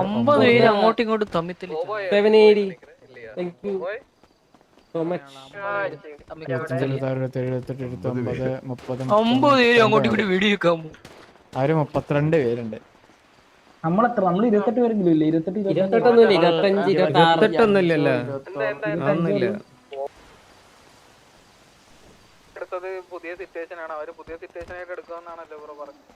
ഒമ്പത് പേര് അങ്ങോട്ടും ഇങ്ങോട്ടും തമ്മിൽ ഒമ്പത് പേര് അങ്ങോട്ടും ഇങ്ങോട്ടും വെടി വെക്കാൻ ആര് മുപ്പത്തിരണ്ട് പേരുണ്ട്. നമ്മളെത്ര നമ്മൾ ഇരുപത്തെട്ട് പേരെങ്കിലും ഇല്ലേ? ഇരുപത്തെട്ട് ഇരുപത്തെട്ടൊന്നും ഇല്ലല്ലോ പുതിയ സിറ്റുവേഷൻ ആണ്. അവർ പുതിയ സിറ്റുവേഷൻ ആയിട്ട് എടുക്കുമെന്നാണല്ലോ പറഞ്ഞത്.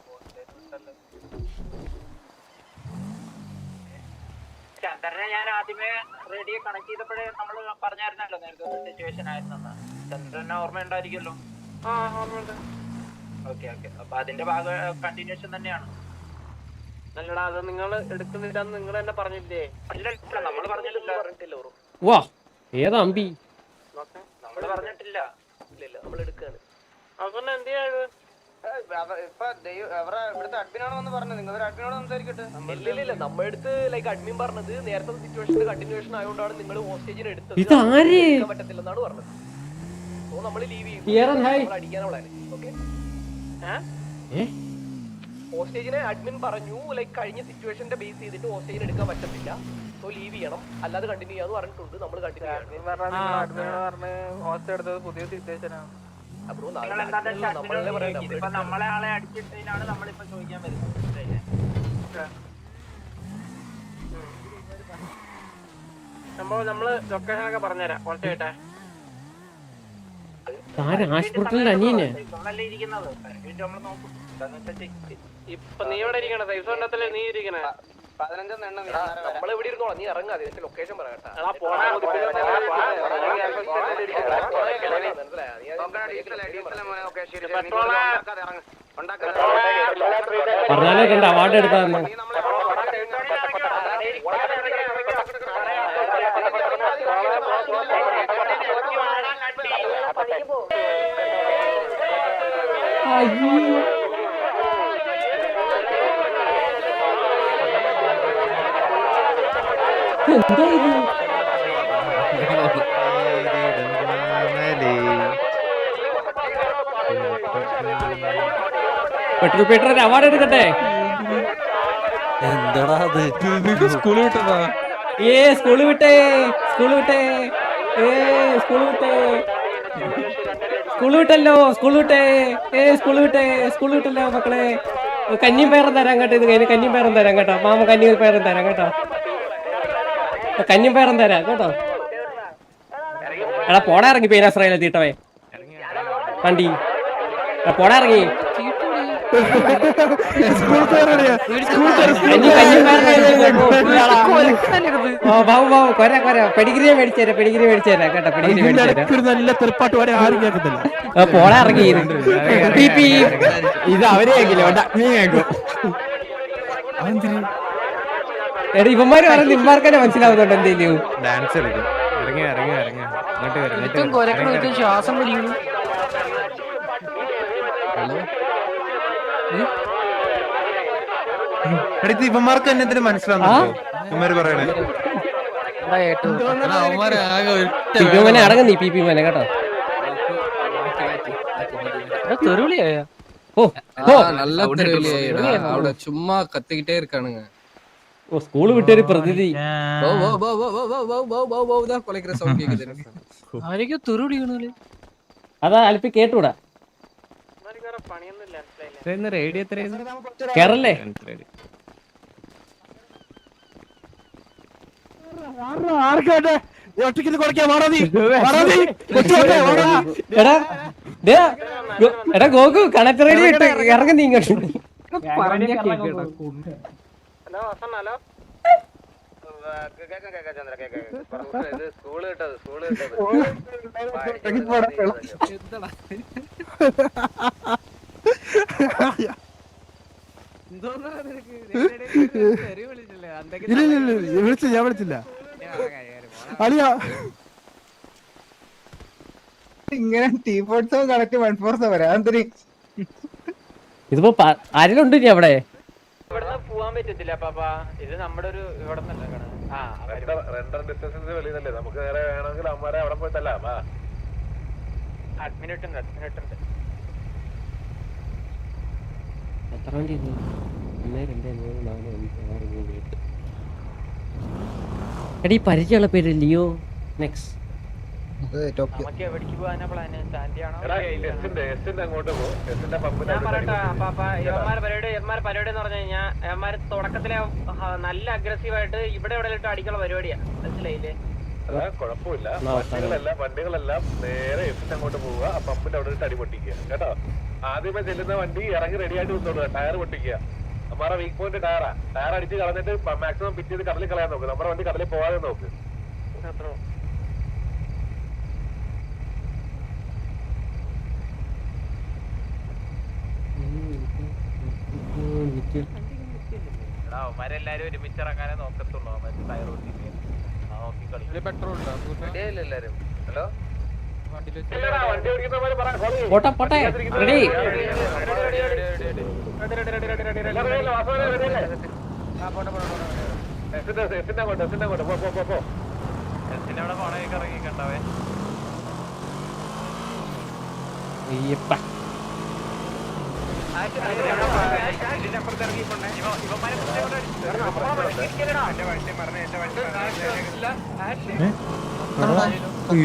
ചന്ദ്രനെ ഞാൻ ആദ്യമേ റേഡിയോ കണക്ട് ചെയ്തപ്പോഴേ നമ്മൾ പറഞ്ഞായിരുന്നല്ലോ നേരത്തെ ഒരു സിറ്റുവേഷൻ ആയിരുന്നെന്ന് ചന്ദ്രനെ ഓർമ്മ ഉണ്ടായിരിക്കുമല്ലോ ആ ഓർമ്മയുണ്ട്. ഓക്കെ ഓക്കെ അപ്പൊ അതിന്റെ ഭാഗ കണ്ടിന്യൂഷൻ തന്നെയാണ്. അല്ലടാ അത് നിങ്ങൾ എടുക്കുന്നില്ലെന്ന് നിങ്ങൾ തന്നെ പറഞ്ഞില്ലേ? അല്ല നമ്മൾ പറഞ്ഞിട്ടില്ല. പറഞ്ഞിട്ടില്ല വാ ഏതാ അമ്പി? നമ്മൾ പറഞ്ഞിട്ടില്ല. ഇല്ല നമ്മൾ എടുക്കാണ്. അപ്പൊ എന്ത് ഇപ്പൊ ഇവിടുത്തെ അഡ്മിനാണ് വന്ന് പറഞ്ഞത്. നിങ്ങൾ അഡ്മിനോട് സംസാരിക്കട്ടെ. ഇല്ല ഇല്ല നമ്മുടെ അടുത്ത് ലൈക്ക് അഡ്മിൻ പറഞ്ഞത് നേരത്തെ സിറ്റുവേഷൻ കണ്ടിന്യൂഷൻ ആയതുകൊണ്ടാണ് നിങ്ങൾ ഹോസ്റ്റേജിന് എടുത്തത്. പറ്റത്തില്ലെന്നാണ് പറഞ്ഞത്. സോ നമ്മൾ ലീവ് ചെയ്യും. ഓക്കെ ഹോസ്റ്റേജിനെ അഡ്മിൻ പറഞ്ഞു ലൈക്ക് കഴിഞ്ഞ സിറ്റുവേഷന്റെ ബേസ് ചെയ്തിട്ട് ഹോസ്റ്റേജിന് എടുക്കാൻ പറ്റത്തില്ല. സോ ലീവ് ചെയ്യണം. അല്ലാതെ കണ്ടിന്യൂ ചെയ്യാന്ന് പറഞ്ഞിട്ടുണ്ട്. നമ്മൾ കണ്ടിന്യൂ ചെയ്യണം. എടുത്തത് പുതിയ സിറ്റുവേഷൻ നമ്മളെ ആളെ അടിച്ചിട്ടതിനാണ് നമ്മളിപ്പോ ചോദിക്കാൻ വരുന്നത്. സംഭവം നമ്മൾ ലൊക്കേഷനൊക്കെ പറഞ്ഞുതരാം. കുറച്ച് കേട്ടെ? ആശുപത്രിയിൽ അനിയനെ? ഇപ്പൊ നീ ഇവിടെ ഇരിക്കണ? സൈസോണ്ടത്തിൽ നീ ഇരിക്കണേ? നമ്മളിവിടെ ഇരുന്നോളാം നീ ഇറങ്ങാതെ നിന്റെ ലൊക്കേഷൻ പറ കേട്ടാ പറഞ്ഞാലേ കണ്ട അവാർഡ് എടുത്താ അയ്യോ പീറ്റർ ഒരു അവാർഡ് എടുക്കട്ടെ? സ്കൂളിൽ വിട്ടതാ? ഏ സ്കൂൾ വിട്ടേ സ്കൂൾ വിട്ടേ ഏ സ്കൂൾ വിട്ടേ. സ്കൂൾ വിട്ടല്ലോ സ്കൂൾ വിട്ടേ. ഏ സ്കൂൾ വിട്ടേ സ്കൂൾ വിട്ടല്ലോ മക്കളെ. കഞ്ഞിയും പയറും തരാം കേട്ടോ ഇത് കഴിഞ്ഞ് കഞ്ഞിയും പയറും തരാം കേട്ടോ. മാമ കഞ്ഞി പയറും തരാം കേട്ടോ. കഞ്ഞും പയറും തരാ കേട്ടോ. എടാ പോടാ ഇറങ്ങി പേരാശ്രയിലെ തീട്ടവേ. വണ്ടി. പോടാ ഇറങ്ങി. പെടിഗ്രി മേടിച്ചേരാ മേടിച്ചേരാ കേട്ടോ പെടിഗ്രി നല്ല തെറിപ്പാട്ട് വരെ ആരും പോളെ ഇറങ്ങി. ഇത് അവരെ നീ കേൾക്കും. എടാ ഇവന്മാര് മനസ്സിലാവുന്നുണ്ട് എന്തെങ്കിലും ഡാൻസ് ശ്വാസം ഇവന്മാർക്ക് തന്നെ എന്തിനു ഇവന്മാര് ആകെ പി പി നീ പി പി കേട്ടോ. എടാ, ഓ നല്ല ചുമ്മാ കത്തിക്കിട്ടേ இருக்கானுங்க ഓ സ്കൂള് വിട്ടൊരു പ്രതിനിധി வௌ, வௌ, வௌ, வௌ, வௌ, வௌ, வௌ, வௌ, வௌ, வௌ தான் குலைக்கிற சவுண்ட் கேக்குது எனக்கு. ആരൊക്കെയോ തെറിവിളിക്കണല്ലേ അതാ അല്പി കേട്ടൂടാ പണിയൊന്നുമില്ല റേഡിയോ എത്ര കേറല്ലേ ആർക്കാട്ടെ ഒറ്റയ്ക്ക് കുറയ്ക്കാൻ വാടാ നീ വാടാ നീ കൊച്ചുകൊണ്ടേ, വാടാ. എടാ ദേ, ഗോ- എടാ ഗോകു കണക്ട് റേഡിയോ ഇട്ട് ഇറങ്ങി നീ ഇങ്ങോട്ട് ഹലോ ഇല്ല വിളിച്ചില്ല ഞാൻ വിളിച്ചില്ല അളിയാ ഇങ്ങനെ ടീ ഫോർസോ കണക്ട് വൺ ഫോർസോ വരാ എന്തിന് ഇതിപ്പോ ആരെങ്കിലും ഉണ്ട് അവിടെ. ഇവിടുന്ന് പോവാൻ പറ്റത്തില്ല പാപ്പാ. ഇത് നമ്മുടെ ഒരു ഇവിടെ നിന്നല്ല റെൻഡർ ഡിസ്റ്റൻസിന് വെളിയിൽ നമുക്ക് നേരെ വേണമെങ്കിൽ അമ്മമാരെ അവിടെ പോയിട്ടല്ല വാ. എടീ പരിചയമുള്ള പേര് ലിയോ നെക്സ്റ്റ് പരിപാടി എന്ന് പറഞ്ഞു കഴിഞ്ഞാൽ യവന്മാര് തുടക്കത്തിലെ നല്ല അഗ്രസീവായിട്ട് ഇവിടെ ഇവിടെ ഇട്ട് അടിക്കുള്ള പരിപാടിയാ. മനസ്സിലായില്ലേ? കുഴപ്പമില്ല. വണ്ടികളെല്ലാം വണ്ടികളെല്ലാം നേരെ എസിന്റെ അങ്ങോട്ട് പോവുക. ആ പമ്പിന്റെ അവിടെ ഇട്ട് അടി പൊട്ടിക്കുക. കേട്ടോ? ആദ്യമേ ചെല്ലുന്ന വണ്ടി ഇറങ്ങി റെഡിയായിട്ട് നിന്നോളുക ടയർ പൊട്ടിക്കുക. നമ്മുടെ വീക്ക് പോയിന്റ് ടയറാ ടയർ അടിച്ച് കളഞ്ഞിട്ട് മാക്സിമം പിറ്റ് ചെയ്ത് കടലിൽ കളയാൻ നോക്ക്. നമ്മുടെ വണ്ടി കടലിൽ പോവാതെ നോക്ക്. നിക്ക് അവന്മാരെല്ലാരും ഒരുമിച്ച് ഇറങ്ങാനേ നോക്കത്തുള്ളൂ ഹലോ? പോട്ടെ പോട്ടെ. റെഡി. പോ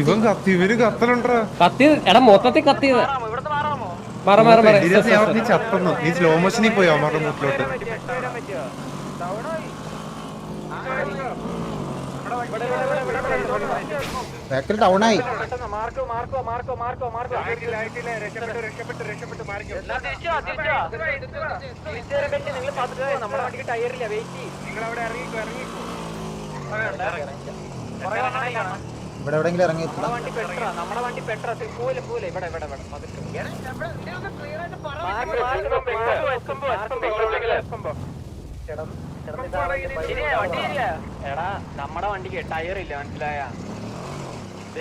ഇവൻ കത്തി ഇവർ കത്തലുണ്ടോ? കത്തി എടാ മൊത്തത്തിൽ കത്തിയത് മറ മറ മറ. നീ ചത്തന്നു. നീ സ്ലോ മോഷനിൽ പോയോ അവന്മാരുടെ മുട്ടിലോട്ട്. ടയറില്ല വെയിറ്റ് ആയി. ഇവിടെ എവിടെങ്കിലും ഇറങ്ങി നമ്മുടെ വണ്ടി പെട്ര. നമ്മുടെ വണ്ടി പെട്ര. പോലെ പോലെ ഇവിടെ ഇവിടെ ഇവിടെ. പതുക്കെ. എടാ നമ്മടെ വണ്ടിക്ക് ടയർ ഇല്ല മനസ്സിലായ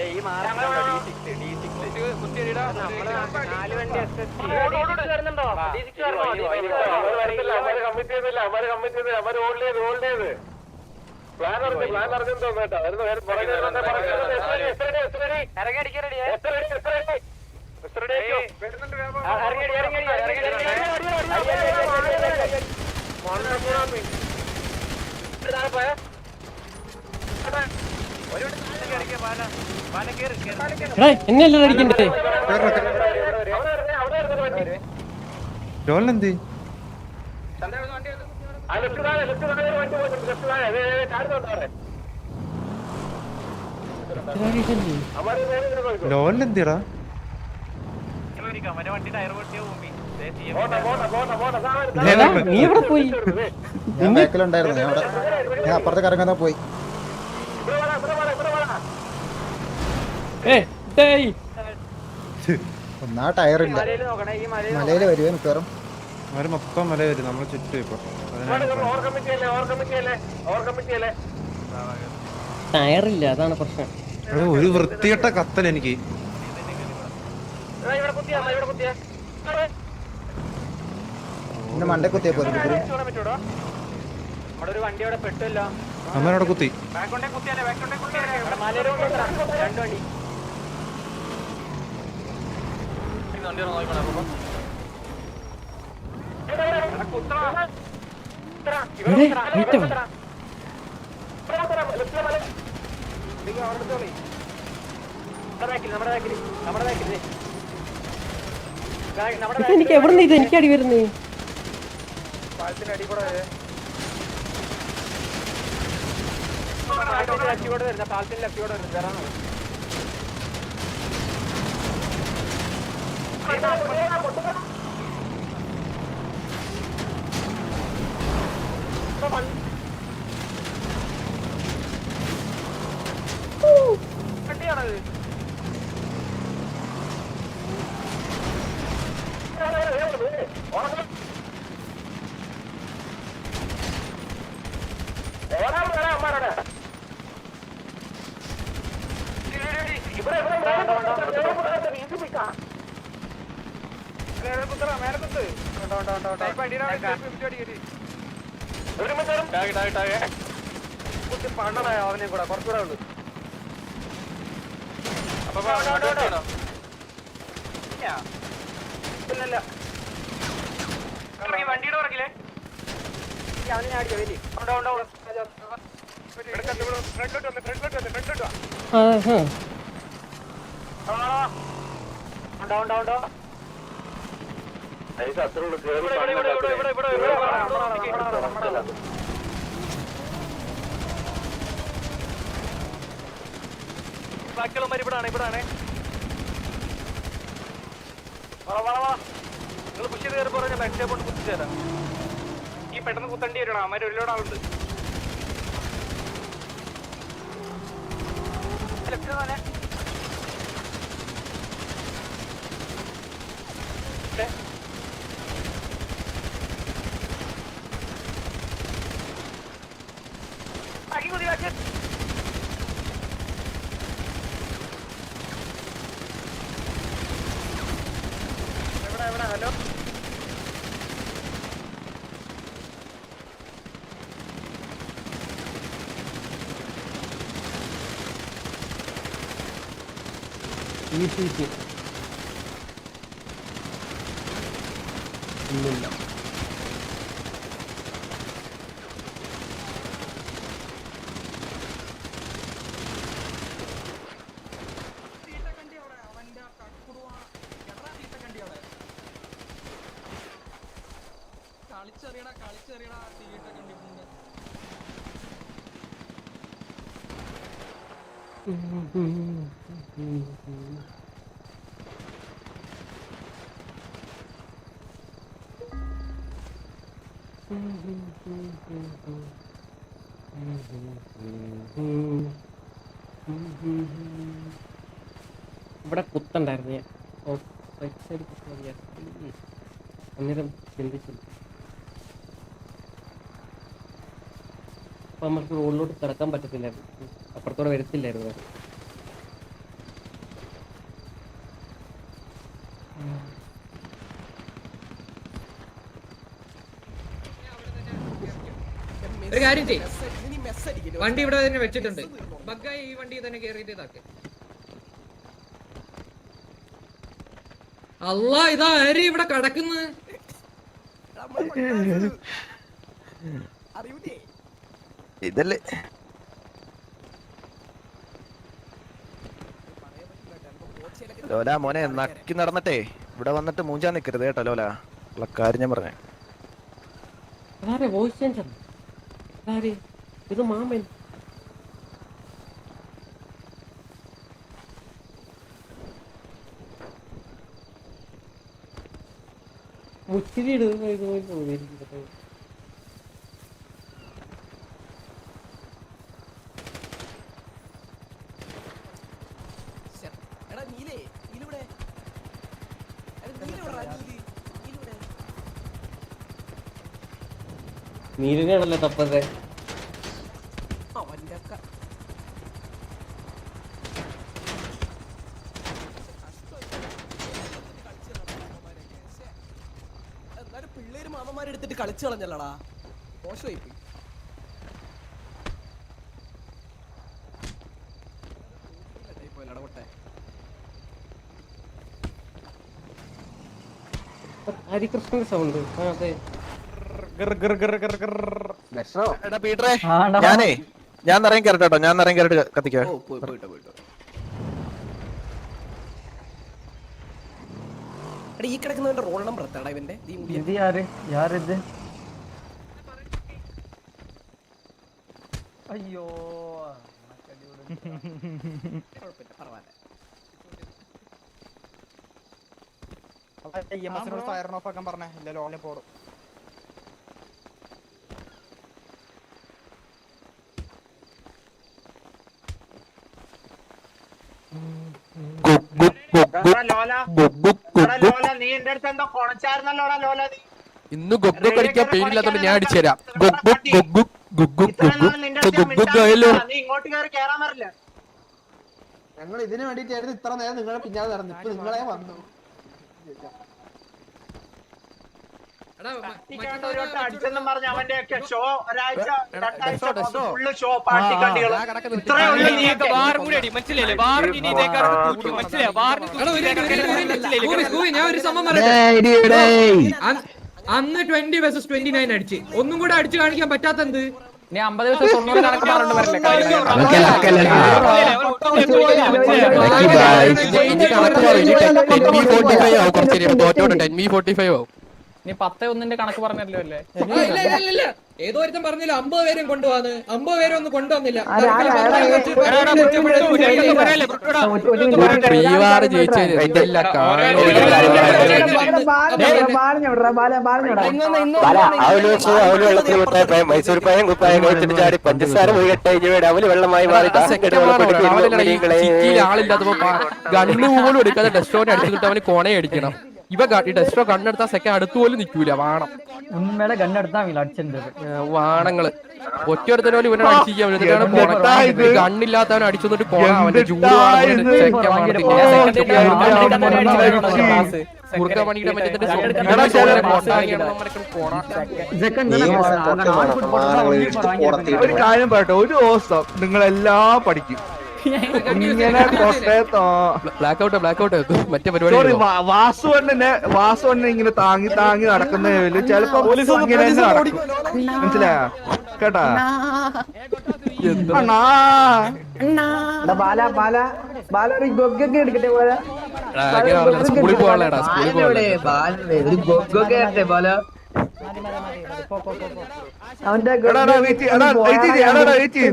ഈ മാസം പ്ലാൻ അറിഞ്ഞു പ്ലാൻ അറിഞ്ഞു തോന്നേട്ടാ വരുന്ന പേര് പറഞ്ഞു ഇറങ്ങി ഇറങ്ങി ഇറങ്ങി എന്നെയല്ലേ ലോലെന്തിടാ വണ്ടി ടയർ പൊട്ടിയ ഭൂമി. നീ ഇവിടെ പോയി? ഞാൻ ബാക്കിലുണ്ടായിരുന്നു ഞാൻ അവിടെ. ഞാൻ അപ്പുറത്തെ കറങ്ങുന്ന പോയി. ഒന്നാ ടയറില്ല. മലയിൽ വരുവേ മിക്കവാറും. അവർ മൊത്തം മല വരും നമ്മളെ ചുറ്റും ഇപ്പൊ. ടയറില്ല അതാണ് പ്രശ്നം. ഒരു വൃത്തിയിട്ട കത്തൽ എനിക്ക്. ഇവിടെ കുത്തിയാ ഇവിടെ കുത്തിയാ. എന്റെ മണ്ട കുത്തിയ അമ്മനോട് കുത്തി. നമ്മുടെ ബാക്കിൽ നമ്മുടെ ബാക്കിൽ എനിക്ക് എവിടെ ഇത് എനിക്ക് അടി വരുന്നേ? പാലത്തിന്റെ അടി കൂടെ പാലത്തിന്റെ ലക്ഷ്യോടെ വരുന്ന പാലത്തിന്റെ ലക്ഷ്യോടെ വരുന്നത് വേറാണ് വണ്ടി ടാഗ് ടാഗ് ടാഗ് കുട്ടി പണ്ണടായോ അവനെ കൂടെ കുറച്ചുകൂടെ ഉള്ളു അപ്പൊ ഇല്ലല്ല വണ്ടിയുടെ പുറകില്ലേ അവനെ അടിച്ചോ വലിയ അവിടെ ഉണ്ടോ ഫ്രണ്ടിലോട്ട് വന്ന് ഫ്രണ്ടിലോട്ട് വന്ന് ഫ്രണ്ടിലോട്ട് വാ ഉണ്ടോ ഉണ്ടോ ഉണ്ടോ അതിന് അത്ര കേറി ബാക്കിയുള്ളവന്മാർ ഇവിടാണ് ഇവിടാണ്. നിങ്ങൾ പുഷ് ചെയ്ത് കയറി പറഞ്ഞ ബാക്ക് കൊണ്ട് കുത്തിച്ചു തരാം. ഈ പെട്ടെന്ന് കുത്തണ്ടി വരണം അമ്മ ഒരുപാട് ആളുണ്ട്. ലെഫ്റ്റ് ബാക്കി കുതി ബാക്കി എവിടെ എവിടെ ഹലോ ഈ സീറ്റ്. ഇല്ലില്ല. കളിച്ചെറിയടാ കളിച്ചെറിയടാ തീയിട്ടൊക്കെ കണ്ടിട്ടുണ്ട്. ഇവിടെ കുത്തുണ്ടായിരുന്നു ഞാൻ. അന്നേരം ചിന്തിച്ചു. അപ്പൊ നമുക്ക് റോഡിലോട്ട് കിടക്കാൻ പറ്റത്തില്ലായിരുന്നു. അപ്പുറത്തോടെ വരത്തില്ലായിരുന്നു അത്. ഒരു കാര്യം ചെയ്യും. വണ്ടി ഇവിടെ തന്നെ വെച്ചിട്ടുണ്ട്. ബഗ്ഗായി ഈ വണ്ടി തന്നെ കേറിയിട്ട് ഇതാക്ക്. അല്ല ഇതാ ആര് ഇവിടെ കിടക്കുന്നത്? ഇതല്ലേ? ലോല മോനെ നക്കി നടന്നിട്ടേ. ഇവിടെ വന്നിട്ട് മൂഞ്ചാൻ നിക്കരുത് കേട്ടോ ലോല. ഉള്ള കാര്യം ഞാൻ പറഞ്ഞേ. വോയിസ് ചേഞ്ചർ അതാരെ ഇത് മാമൻ. മുച്ചിരി ഇടുന്ന ഇതുപോലെ തോന്നിയിരിക്കുന്നത് നീലിനാണല്ലോ തപ്പത് അവന്റെ ഒക്കെ എന്നാലും മാമന്മാരെ എടുത്തിട്ട് കളിച്ചു കളഞ്ഞല്ലടാ. മോശമായി പോയി ഹരികൃഷ്ണന്റെ സൗണ്ട് ആ അതെ. എടാ പീറ്ററെ ഞാനേ ഞാൻ നിറയും കേരട്ടോ ഞാൻ നിറയും കയറിട്ട് കത്തിക്കോ. പോയിട്ടോ പോയിട്ടോ എടാ ഈ കിടക്കുന്നവന്റെ റോൾ നമ്പർ എത്താടാ ഇവന്റെ ഇത് യാര് യാരിത് അയ്യോ. കുഴപ്പമില്ല പറവാല ഫയർ ഓഫ് ആക്കാൻ പറഞ്ഞേ. ഇല്ല ലോണിൽ പോടും. നീ എന്റെ അടുത്ത് എന്തോ കൊണച്ചായിരുന്നല്ലോടാ ലോല ഇന്ന് ഗൊഗ്ഗു കളിക്കാൻ പേരില്ലാത്തോണ്ട് ഞാൻ അടിച്ചു തരാം. ഗൊഗ്ഗു ഗൊഗ്ഗു ഗൊഗ്ഗു ഗുഗ്ഗു മിണ്ടാതിരുന്നതാ. നീ ഇങ്ങോട്ട് കയറി കേറാൻ വരില്ല. ഞങ്ങൾ ഇതിനു വേണ്ടിട്ടായിരുന്നു ഇത്ര നേരം നിങ്ങളെ പിന്നാലെ നടന്നു ഇപ്പൊ നിങ്ങളെ വന്നു. അടിച്ചെന്നും പറഞ്ഞ് അവന്റെ ഒക്കെ ഷോ ഒരാഴ്ച രണ്ടാഴ്ച ഫുള്ള് ഷോ അന്ന് ട്വന്റി വേഴ്സസ് ട്വന്റി നയൻ അടിച്ച് ഒന്നും കൂടെ അടിച്ചു കാണിക്കാൻ പറ്റാത്തെന്ത് ഇനി അമ്പത് ദിവസം തൊണ്ണൂറ് വരില്ലേ ഇനി പത്ത് ഒന്നിന്റെ കണക്ക് പറഞ്ഞല്ലോ അല്ലേ ഇല്ല, ഇല്ല, ഇല്ല, ഇല്ല. ഏതോ ഒരുത്തം പറഞ്ഞില്ല അമ്പത് പേരും കൊണ്ടുവന്ന് അമ്പത് പേരും ഒന്നും കൊണ്ടുവന്നില്ല മൈസൂർ പായം കുപ്പായം കഴിച്ചിട്ട് ചാടി പഞ്ചസാര അവൽ വെള്ളമായി മാറി ആളില്ലാത്തപ്പോ ഗണ്ണു പോലും എടുക്കാതെ ഡെസ്ട്രോനെ അടിച്ചിട്ട് അവന് കോണേ അടിക്കണം ഇവ ഡെസ്ട്രോ കണ്ണെടുത്താ സെക്കൻഡ് അടുത്ത് പോലും നിക്കൂല വാണം ഉണ്മയുടെ കണ്ണെടുത്താ അടിച്ചിട്ടുണ്ട് വാണങ്ങൾ ഒറ്റയൊരുത്തനെ പോലും ഇവനെ അടിച്ചിരിക്കാൻ ഗണ്ണില്ലാത്തവൻ അടിച്ചു വന്നിട്ട് കൊണ അവന്റെ ചൂട് ഒരു കാര്യം പറയട്ടെ ഒരു ദിവസം നിങ്ങളെല്ലാം പഠിക്കും ഇങ്ങനെ കോട്ടയത്തോ? ബ്ലാക്ക് ഔട്ട് ബ്ലാക്ക് ഔട്ട് മറ്റേ സോറി പരിപാടി വാസുവണ്ണനെ വാസുവണ്ണനെ ഇങ്ങനെ താങ്ങി താങ്ങി നടക്കുന്ന ചിലപ്പോ ഇങ്ങനെ നടക്കും. മനസ്സിലായോ? കേട്ടാ? എടുക്കട്ടെ പോലെ സ്കൂളിൽ പോകാനുള്ളടാ സ്കൂളിൽ പോകാനുള്ള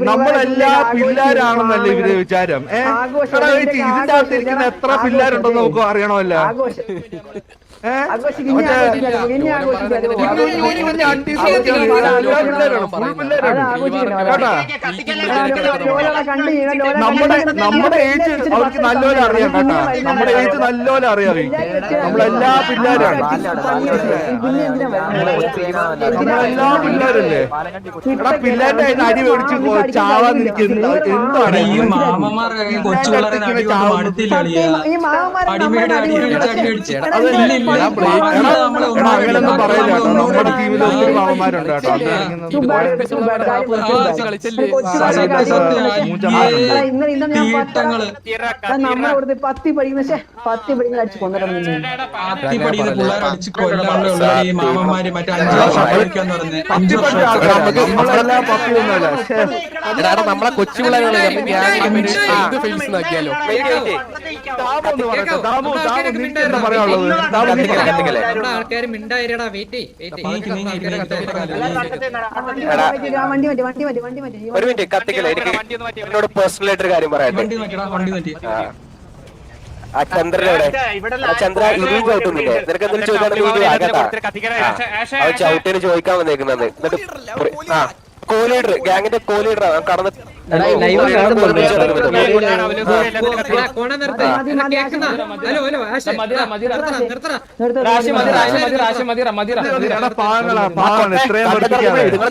നമ്മളെല്ലാ പിള്ളേരാണെന്നല്ലേ ഇവർ വിചാരം. ഏഹ് ഇതിന്റെ അകത്ത് ഇരിക്കുന്ന എത്ര പിള്ളേരുണ്ടെന്ന് നമുക്ക് അറിയണമല്ലോ. നമ്മുടെ നമ്മുടെ ഏജ് അവർക്ക് നല്ലപോലെ അറിയാം കേട്ടാ നമ്മുടെ ഏജ് നല്ലപോലെ അറിയാം നമ്മളെല്ലാ പിള്ളേരാണ് നമ്മളെല്ലാ പിള്ളേരല്ലേ എടാ പിള്ളേരുടെ അടി മേടിച്ച് ചാവാൻ നിനക്ക് എന്താ എന്താണ് ഈ മാമാരെ എടാ അങ്ങനെയൊന്നും പറയില്ല കേട്ടോ. നമ്മുടെ ടീമിൽ ഒത്തിരി മാമന്മാരുണ്ട് കേട്ടോ. പത്ത് നമ്മളെ ഇവിടുത്തെ പത്തി പഠിക്കുന്ന പത്തി പഠിക്കുന്ന അടിച്ച് കൊന്നിട്ടുണ്ട് പത്തിയൊന്നുമല്ല ശ്ശേ. എടാ നമ്മളെ കൊച്ചു പിള്ളേരാണ് എന്ത് നോക്കിയാലോ പറയട്ടെ ആൾക്കാർ മിണ്ടായിരടാ വെയിറ്റ് വെയിറ്റ് വണ്ടി മതി വണ്ടി വണ്ടി ഒരു മിനിറ്റ് കത്തിക്കല എനിക്ക് എന്നോട് പേഴ്സണൽ ആയിട്ടൊരു കാര്യം പറയാനുണ്ട് ആ. ആ ആ ചന്ദ്ര ഇനിയും ചവിട്ടുന്നില്ലേ നിനക്ക് എന്തെങ്കിലും ചോദിക്കാണെങ്കിൽ ചവിട്ടിന് ചോദിക്കാൻ വന്നേക്കുന്നത് എന്നിട്ട് ആ കോ ലീഡർ ഗാങ്ങിന്റെ കോ ലീഡർ കടന്ന്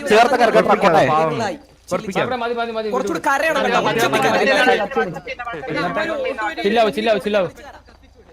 ചേർത്ത് കറക്കട്ടെ പഠിപ്പിക്കാം എല്ലാരും വട്ടത്തിൽ